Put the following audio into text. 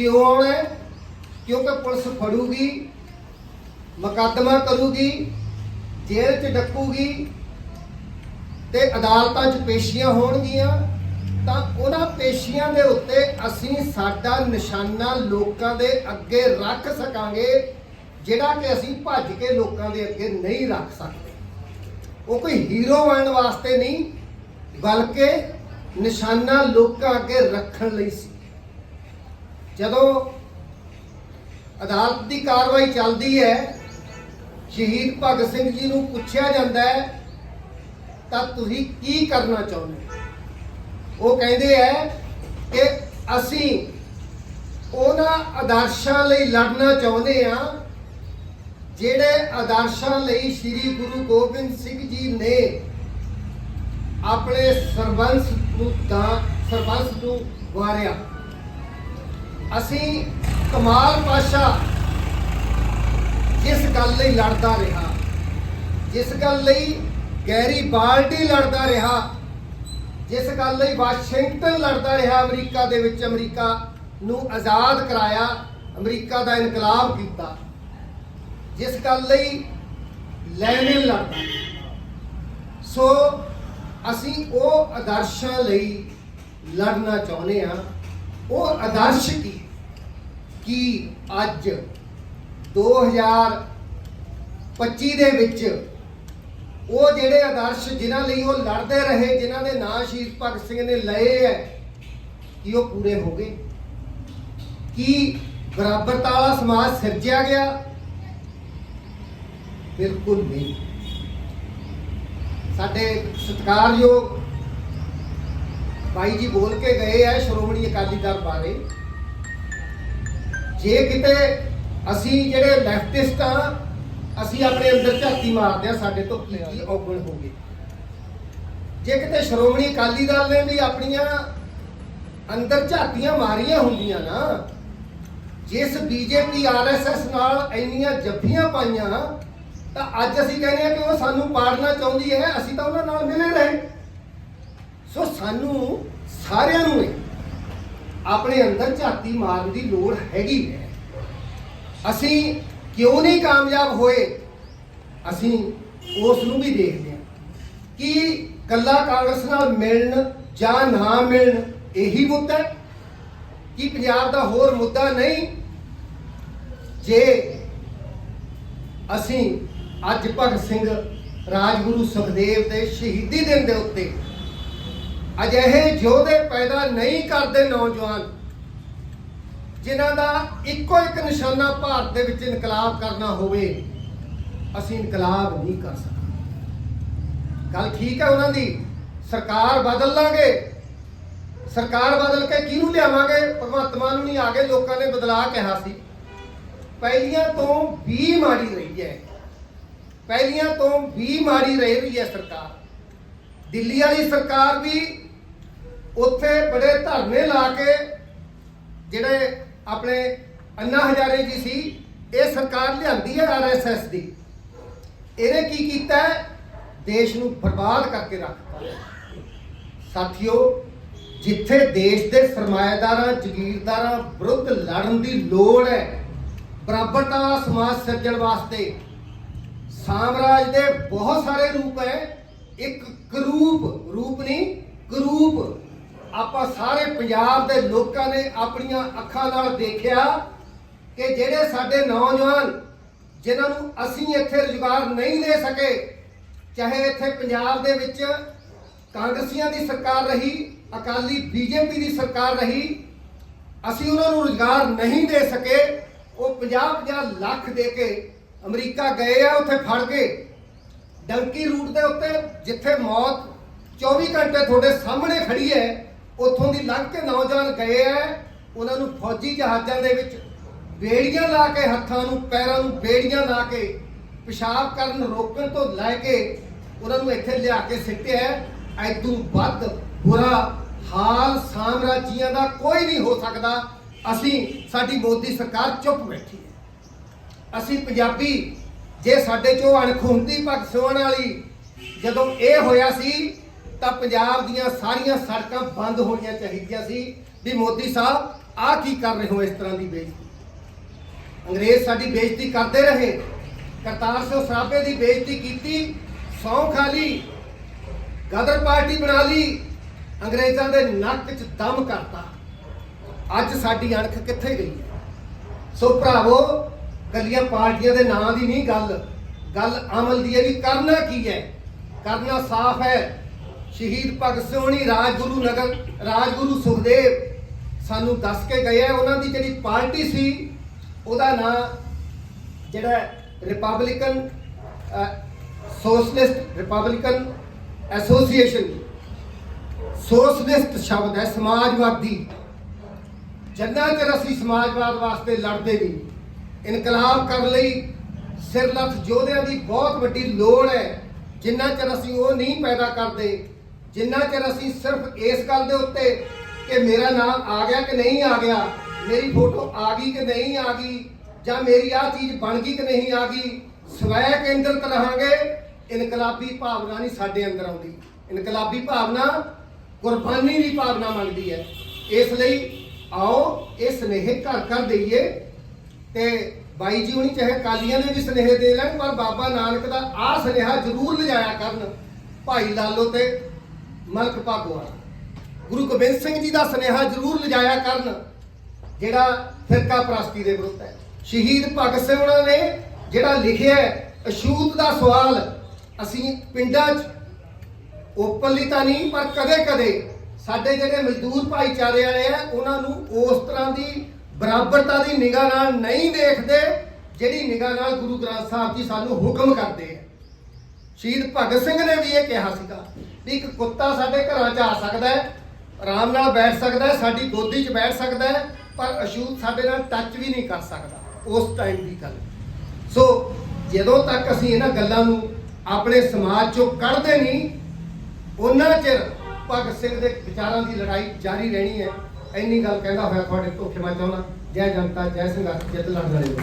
ਕਿਉਂ ਆਉਣਾ ਹੈ? ਕਿਉਂਕਿ ਪੁਲਿਸ ਫੜੂਗੀ, ਮੁਕੱਦਮਾ ਕਰੂਗੀ, ਜੇਲ੍ਹ 'ਚ ਡੱਕੂਗੀ ਤੇ ਅਦਾਲਤਾਂ 'ਚ ਪੇਸ਼ੀਆਂ ਹੋਣਗੀਆਂ, ਤਾਂ ਉਹਨਾਂ ਪੇਸ਼ੀਆਂ ਦੇ ਉੱਤੇ ਅਸੀਂ ਸਾਡਾ ਨਿਸ਼ਾਨਾ ਲੋਕਾਂ ਦੇ ਅੱਗੇ ਰੱਖ ਸਕਾਂਗੇ, ਜਿਹੜਾ ਕਿ ਅਸੀਂ ਭੱਜ ਕੇ ਲੋਕਾਂ ਦੇ ਅੱਗੇ ਨਹੀਂ ਰੱਖ ਸਕਦੇ ਉਹ ਕੋਈ ਹੀਰੋ ਬਣਨ ਵਾਸਤੇ ਨਹੀਂ, ਬਲਕਿ ਨਿਸ਼ਾਨਾ ਲੋਕਾਂ ਅੱਗੇ ਰੱਖਣ ਲਈ ਸੀ ਜਦੋਂ ਅਦਾਲਤ ਦੀ ਕਾਰਵਾਈ ਚੱਲਦੀ ਹੈ, ਸ਼ਹੀਦ ਭਗਤ ਸਿੰਘ ਜੀ ਨੂੰ ਪੁੱਛਿਆ ਜਾਂਦਾ ਹੈ, ਤਾਂ ਤੁਸੀਂ ਕੀ ਕਰਨਾ ਚਾਹੁੰਦੇ ਉਹ ਕਹਿੰਦੇ ਹੈ ਕਿ ਅਸੀਂ ਉਹਨਾਂ ਆਦਰਸ਼ਾਂ ਲਈ ਲੜਨਾ ਚਾਹੁੰਦੇ ਹਾਂ, ਜਿਹੜੇ ਆਦਰਸ਼ਾਂ ਲਈ ਸ੍ਰੀ ਗੁਰੂ ਗੋਬਿੰਦ ਸਿੰਘ ਜੀ ਨੇ ਆਪਣੇ ਸਰਬੰਸ ਨੂੰ ਦਾ ਸਰਬੰਸ ਨੂੰ ਵਾਰਿਆ। ਅਸੀਂ ਕਮਾਲ ਪਾਸ਼ਾ ਜਿਸ ਗੱਲ ਲਈ ਲੜਦਾ ਰਿਹਾ, ਜਿਸ ਗੱਲ ਲਈ ਗੈਰੀ ਬਾਲਡੀ ਲੜਦਾ ਰਿਹਾ, ਜਿਸ ਗੱਲ ਲਈ ਵਾਸ਼ਿੰਗਟਨ ਲੜਦਾ ਰਿਹਾ ਅਮਰੀਕਾ ਦੇ ਵਿੱਚ, ਅਮਰੀਕਾ ਨੂੰ ਆਜ਼ਾਦ ਕਰਾਇਆ, ਅਮਰੀਕਾ ਦਾ ਇਨਕਲਾਬ ਕੀਤਾ, ਜਿਸ ਗੱਲ ਲਈ ਲੈਨਿਨ ਲੜਦਾ ਸੋ ਅਸੀਂ ਉਹ ਆਦਰਸ਼ਾਂ ਲਈ ਲੜਨਾ ਚਾਹੁੰਦੇ ਆ ਉਹ ਆਦਰਸ਼ ਕੀ ਕੀ ਅੱਜ 2025 ਦੇ ਵਿੱਚ ਉਹ ਜਿਹੜੇ ਆਦਰਸ਼ ਜਿਨ੍ਹਾਂ ਲਈ ਉਹ ਲੜਦੇ ਰਹੇ, ਜਿਨ੍ਹਾਂ ਦੇ ਨਾਂ ਸ਼ਹੀਦ ਭਗਤ ਸਿੰਘ ਨੇ ਲਏ ਹੈ, ਕਿ ਉਹ ਪੂਰੇ ਹੋ ਗਏ? ਕੀ ਬਰਾਬਰਤਾ ਵਾਲਾ ਸਮਾਜ ਸਿਰਜਿਆ ਗਿਆ? ਬਿਲਕੁਲ ਨਹੀਂ। ਸਾਡੇ ਸਤਿਕਾਰਯੋਗ ਬਾਈ ਜੀ ਬੋਲ ਕੇ ਗਏ ਆ ਸ਼੍ਰੋਮਣੀ ਅਕਾਲੀ ਦਲ ਬਾਰੇ। ਜੇ ਕਿਤੇ ਅਸੀਂ ਜਿਹੜੇ ਲੈਫਟਿਸਟ ਆ, ਅਸੀਂ ਆਪਣੇ ਅੰਦਰ ਝਾਤੀ ਮਾਰਦੇ ਆ, ਸਾਡੇ ਤੋਂ ਕੀ ਕੀ ਔਗਣ ਹੋ ਗਏ ਜੇ ਕਿਤੇ ਸ਼੍ਰੋਮਣੀ ਅਕਾਲੀ ਦਲ ਨੇ ਵੀ ਆਪਣੀਆਂ ਅੰਦਰ ਝਾਤੀਆਂ ਮਾਰੀਆਂ ਹੁੰਦੀਆਂ ਨਾ, ਜਿਸ ਬੀਜੇਪੀ ਆਰਐਸਐਸ ਨਾਲ ਇੰਨੀਆਂ ਜੱਫੀਆਂ ਪਾਈਆਂ, ਤਾਂ ਅੱਜ ਅਸੀਂ ਕਹਿੰਦੇ ਆ ਕਿ ਉਹ ਸਾਨੂੰ ਪਾੜਨਾ ਚਾਹੁੰਦੀ ਹੈ, ਅਸੀਂ ਤਾਂ ਉਹਨਾਂ ਨਾਲ ਮਿਲੇ ਰਹੇ। ਸੋ ਸਾਨੂੰ ਸਾਰਿਆਂ ਨੂੰ ਆਪਣੇ ਅੰਦਰ ਝਾਤੀ ਮਾਰਨ ਦੀ ਲੋੜ ਹੈਗੀ ਹੈ। ਅਸੀਂ ਕਿਉਂ ਨਹੀਂ ਕਾਮਯਾਬ ਹੋਏ? ਅਸੀਂ ਉਸ ਨੂੰ ਵੀ ਦੇਖਦੇ ਹਾਂ ਕਿ ਕੱਲਾ ਕਾਂਗਰਸ ਨਾਲ ਮਿਲਣ ਜਾਂ ਨਾ ਮਿਲਣ ਇਹੀ ਮੁੱਦਾ ਹੈ ਕਿ ਪੰਜਾਬ ਦਾ ਹੋਰ ਮੁੱਦਾ ਨਹੀਂ। ਜੇ ਅਸੀਂ ਅੱਜ ਭਗਤ ਸਿੰਘ ਰਾਜਗੁਰੂ ਸੁਖਦੇਵ ਦੇ ਸ਼ਹੀਦੀ ਦਿਨ ਦੇ ਉੱਤੇ ਅਜਿਹੇ ਯੋਧੇ ਪੈਦਾ ਨਹੀਂ ਕਰਦੇ ਨੌਜਵਾਨ, ਜਿਨ੍ਹਾਂ ਦਾ ਇੱਕੋ ਇੱਕ ਨਿਸ਼ਾਨਾ ਭਾਰਤ ਦੇ ਵਿੱਚ ਇਨਕਲਾਬ ਕਰਨਾ ਹੋਵੇ, ਅਸੀਂ ਇਨਕਲਾਬ ਨਹੀਂ ਕਰ ਸਕਦੇ। ਗੱਲ ਠੀਕ ਹੈ ਉਹਨਾਂ ਦੀ, ਸਰਕਾਰ ਬਦਲ ਲਾਂਗੇ। ਸਰਕਾਰ ਬਦਲ ਕੇ ਕਿਹਨੂੰ ਲਿਆਵਾਂਗੇ? ਭਗਵੰਤ ਮਾਨ ਨੂੰ ਨਹੀਂ ਆ ਗਏ ਲੋਕਾਂ ਨੇ ਬਦਲਾ ਕਿਹਾ ਸੀ। ਪਹਿਲੀਆਂ ਤੋਂ ਵੀ ਮਾਰੀ ਰਹੀ ਹੈ। ਪਹਿਲੀਆਂ ਤੋਂ ਵੀ ਮਾਰੀ ਰਹਿ ਰਹੀ ਹੈ ਸਰਕਾਰ। ਦਿੱਲੀ ਵਾਲੀ ਸਰਕਾਰ ਵੀ ਉੱਥੇ ਬੜੇ ਧਰਨੇ ਲਾ ਕੇ ਜਿਹੜੇ ਆਪਣੇ ਅੰਨਾ ਹਜ਼ਾਰੇ ਜੀ ਸੀ, ਇਹ ਸਰਕਾਰ ਲਿਆਂਦੀ ਹੈ ਆਰਐਸਐਸ ਦੀ। ਇਹਨੇ ਕੀ ਕੀਤਾ ਦੇਸ਼ ਨੂੰ ਬਰਬਾਦ ਕਰਕੇ ਰੱਖਤਾ ਸਾਥੀਓ, ਜਿੱਥੇ ਦੇਸ਼ ਦੇ ਸਰਮਾਏਦਾਰਾਂ, ਜ਼ਗੀਰਦਾਰਾਂ ਵਿਰੁੱਧ ਲੜਨ ਦੀ ਲੋੜ ਹੈ ਬਰਾਬਰਤਾ ਦਾ ਸਮਾਜ ਸਿਰਜਣ ਵਾਸਤੇ ਸਾਮਰਾਜ ਦੇ ਬਹੁਤ ਸਾਰੇ ਰੂਪ ਹੈ। ਇੱਕ ਕਰੂਪ ਰੂਪ ਨਹੀਂ ਕਰੂਪ ਆਪਾਂ ਸਾਰੇ ਪੰਜਾਬ ਦੇ ਲੋਕਾਂ ਨੇ ਆਪਣੀਆਂ ਅੱਖਾਂ ਨਾਲ ਦੇਖਿਆ ਕਿ ਜਿਹੜੇ ਸਾਡੇ ਨੌਜਵਾਨ, ਜਿਨ੍ਹਾਂ ਨੂੰ ਅਸੀਂ ਇੱਥੇ ਰੁਜ਼ਗਾਰ ਨਹੀਂ ਦੇ ਸਕੇ, ਚਾਹੇ ਇੱਥੇ ਪੰਜਾਬ ਦੇ ਵਿੱਚ ਕਾਂਗਰਸੀਆਂ ਦੀ ਸਰਕਾਰ ਰਹੀ, ਅਕਾਲੀ ਬੀਜੇਪੀ ਦੀ ਸਰਕਾਰ ਰਹੀ, ਅਸੀਂ ਉਹਨਾਂ ਨੂੰ ਰੁਜ਼ਗਾਰ ਨਹੀਂ ਦੇ ਸਕੇ, ਉਹ 50-50 ਲੱਖ ਦੇ ਕੇ ਅਮਰੀਕਾ ਗਏ ਆ, ਉੱਥੇ ਫੜ ਕੇ। ਡੰਕੀ ਰੂਟ ਦੇ ਉੱਤੇ ਜਿੱਥੇ ਮੌਤ 24 ਘੰਟੇ ਤੁਹਾਡੇ ਸਾਹਮਣੇ ਖੜੀ ਹੈ ਉੱਥੋਂ ਦੀ ਲੰਘ ਕੇ ਨੌਜਵਾਨ ਗਏ ਆ ਉਹਨਾਂ ਨੂੰ ਫੌਜੀ ਜਹਾਜ਼ਾਂ ਦੇ ਵਿੱਚ ਬੇੜੀਆਂ ਲਾ ਕੇ ਹੱਥਾਂ ਨੂੰ, ਪੈਰਾਂ ਨੂੰ ਬੇੜੀਆਂ ਲਾ ਕੇ ਪਿਸ਼ਾਬ ਕਰਨ, ਰੋਕਣ ਤੋਂ ਲੈ ਕੇ ਉਹਨਾਂ ਨੂੰ ਇੱਥੇ ਲਿਆ ਕੇ ਸਿੱਟਿਆ ਐਦੋਂ ਵੱਧ ਬੁਰਾ ਹਾਲ ਸਾਮਰਾਜੀਆਂ ਦਾ ਕੋਈ ਨਹੀਂ ਹੋ ਸਕਦਾ। ਅਸੀਂ, ਸਾਡੀ ਮੋਦੀ ਸਰਕਾਰ ਚੁੱਪ ਬੈਠੀ ਹੈ ਅਸੀਂ ਪੰਜਾਬੀ, ਜੇ ਸਾਡੇ ਚੋਂ ਅਣਖ ਹੁੰਦੀ ਭਗਤ ਵਾਲੀ ਜਦੋਂ ਇਹ ਹੋਇਆ ਸੀ ਤਾਂ ਪੰਜਾਬ ਦੀਆਂ ਸਾਰੀਆਂ ਸੜਕਾਂ ਬੰਦ ਹੋਣੀਆਂ ਚਾਹੀਦੀਆਂ ਸੀ ਵੀ ਮੋਦੀ ਸਾਹਿਬ ਆ ਕੀ ਕਰ ਰਹੇ ਹੋ ਇਸ ਤਰ੍ਹਾਂ ਦੀ ਬੇਇੱਜ਼ਤੀ? ਅੰਗਰੇਜ਼ ਸਾਡੀ ਬੇਇੱਜ਼ਤੀ ਕਰਦੇ ਰਹੇ। ਕਰਤਾਰ ਸਿੰਘ ਸਰਾਭੇ ਦੀ ਬੇਇੱਜ਼ਤੀ ਕੀਤੀ ਸੌ ਖਾਲੀ ਗਦਰ ਪਾਰਟੀ ਬਣਾ ਲਈ, ਅੰਗਰੇਜ਼ਾਂ ਦੇ ਨੱਕ 'ਚ ਦਮ ਕਰਤਾ। ਅੱਜ ਸਾਡੀ ਅਣਖ ਕਿੱਥੇ ਗਈ? ਹੈ ਸੋ ਭਰਾਵੋ ਕੱਲੀਆਂ ਪਾਰਟੀਆਂ ਦੇ ਨਾਂ ਦੀ ਨਹੀਂ ਗੱਲ। ਗੱਲ ਅਮਲ ਦੀ ਹੈ ਵੀ ਕਰਨਾ ਕੀ ਹੈ? ਕਰਨਾ ਸਾਫ਼ ਹੈ। ਸ਼ਹੀਦ ਭਗਤ ਸਿੰਘ ਰਾਜਗੁਰੂ ਨਗਰ, ਰਾਜਗੁਰੂ ਸੁਖਦੇਵ। ਸਾਨੂੰ ਦੱਸ ਕੇ ਗਏ ਆ, ਉਹਨਾਂ ਦੀ ਜਿਹੜੀ ਪਾਰਟੀ ਸੀ, ਉਹਦਾ ਨਾਂ ਜਿਹੜਾ Republican Socialist Republican Association. Socialist ਸ਼ਬਦ ਹੈ ਸਮਾਜਵਾਦੀ। ਜਿੰਨਾ ਚਿਰ ਅਸੀਂ ਸਮਾਜਵਾਦ ਵਾਸਤੇ ਲੜਦੇ ਨਹੀਂ, ਇਨਕਲਾਬ ਕਰਨ ਲਈ ਸਿਰਲੱਥ ਯੋਧਿਆਂ ਦੀ ਬਹੁਤ ਵੱਡੀ ਲੋੜ ਹੈ। ਜਿੰਨਾ ਚਿਰ ਅਸੀਂ ਉਹ ਨਹੀਂ ਪੈਦਾ ਕਰਦੇ ਜਿੰਨਾ ਚਿਰ ਅਸੀਂ ਸਿਰਫ ਇਸ ਗੱਲ ਦੇ ਉੱਤੇ ਕਿ ਮੇਰਾ ਨਾਮ ਆ ਗਿਆ ਕਿ ਨਹੀਂ ਆ ਗਿਆ, ਮੇਰੀ ਫੋਟੋ ਆ ਗਈ ਕਿ ਨਹੀਂ ਆ ਗਈ, ਜਾਂ ਮੇਰੀ ਆ ਚੀਜ਼ ਬਣ ਗਈ ਕਿ ਨਹੀਂ ਆ ਗਈ, ਸਵੈ ਕੇਂਦਰਿਤ ਰਹਾਂਗੇ, ਇਨਕਲਾਬੀ ਭਾਵਨਾ ਨਹੀਂ ਸਾਡੇ ਅੰਦਰ ਆਉਂਦੀ। ਇਨਕਲਾਬੀ ਭਾਵਨਾ ਕੁਰਬਾਨੀ ਦੀ ਭਾਵਨਾ ਮੰਗਦੀ ਹੈ। ਇਸ ਲਈ ਆਓ, ਇਹ ਸਨੇਹ ਘਰ ਘਰ ਦੇਈਏ ਤੇ ਬਾਈ ਜੀ ਹੁਣੀ ਚਾਹੇ ਕਾਲੀਆਂ ਨੇ ਵੀ ਸਨੇਹ ਦੇ ਲੈਣ, ਪਰ ਬਾਬਾ ਨਾਨਕ ਦਾ ਆਹ ਸਨੇਹਾ ਜ਼ਰੂਰ ਲਿਜਾਇਆ ਕਰਨ, ਭਾਈ ਲਾਲੋ ਤੇ ਮਲਕ ਭਾਗੋਆ ਗੁਰੂ ਗੋਬਿੰਦ ਸਿੰਘ ਜੀ ਦਾ ਸਨੇਹਾ ਜ਼ਰੂਰ ਲਿਜਾਇਆ ਕਰਨ, ਜਿਹੜਾ ਫਿਰਕਾ ਪ੍ਰਸਤੀ ਦੇ ਵਿਰੁੱਧ ਹੈ। ਸ਼ਹੀਦ ਭਗਤ ਸਿੰਘ ਉਹਨਾਂ ਨੇ ਜਿਹੜਾ ਲਿਖਿਆ ਅਸ਼ੂਤ ਦਾ ਸਵਾਲ, ਅਸੀਂ ਪਿੰਡਾਂ 'ਚ ਓਪਨਲੀ ਤਾਂ ਨਹੀਂ, ਪਰ ਕਦੇ-ਕਦੇ ਸਾਡੇ ਜਿਹੜੇ ਮਜ਼ਦੂਰ ਭਾਈਚਾਰੇ ਵਾਲੇ ਆ, ਉਹਨਾਂ ਨੂੰ ਉਸ ਤਰ੍ਹਾਂ ਦੀ ਬਰਾਬਰਤਾ ਦੀ ਨਿਗਾਹ ਨਾਲ ਨਹੀਂ ਦੇਖਦੇ ਜਿਹੜੀ ਨਿਗਾਹ ਨਾਲ ਗੁਰੂ ਗ੍ਰੰਥ ਸਾਹਿਬ ਜੀ ਸਾਨੂੰ ਹੁਕਮ ਕਰਦੇ ਆ। ਸ਼ਹੀਦ ਭਗਤ ਸਿੰਘ ਨੇ ਵੀ ਇਹ ਕਿਹਾ ਸੀਗਾ ਵੀ ਇੱਕ ਕੁੱਤਾ ਸਾਡੇ ਘਰਾਂ 'ਚ ਆ ਸਕਦਾ ਹੈ, ਆਰਾਮ ਨਾਲ ਬੈਠ ਸਕਦਾ ਹੈ, ਸਾਡੀ ਗੋਦੀ 'ਚ ਬੈਠ ਸਕਦਾ ਹੈ, ਪਰ ਅਸ਼ੂਤ ਸਾਡੇ ਨਾਲ ਟੱਚ ਵੀ ਨਹੀਂ ਕਰ ਸਕਦਾ, ਉਸ ਟਾਈਮ ਦੀ ਗੱਲ। ਸੋ ਜਦੋਂ ਤੱਕ ਅਸੀਂ ਇਹਨਾਂ ਗੱਲਾਂ ਨੂੰ ਆਪਣੇ ਸਮਾਜ 'ਚੋਂ ਕੱਢਦੇ ਨਹੀਂ, ਉਹਨਾਂ ਚਿਰ ਭਗਤ ਸਿੰਘ ਦੇ ਵਿਚਾਰਾਂ ਦੀ ਲੜਾਈ ਜਾਰੀ ਰਹਿਣੀ ਹੈ। ਇੰਨੀ ਗੱਲ ਕਹਿੰਦਾ ਹੋਇਆ ਤੁਹਾਡੇ ਧੋਖੇ ਮੈਂ ਚਾਹੁੰਦਾ। ਜੈ ਜਨਤਾ, ਜੈ ਸੰਘਰਸ਼, ਜਿੱਤ ਲੜਨ ਵਾਲੇ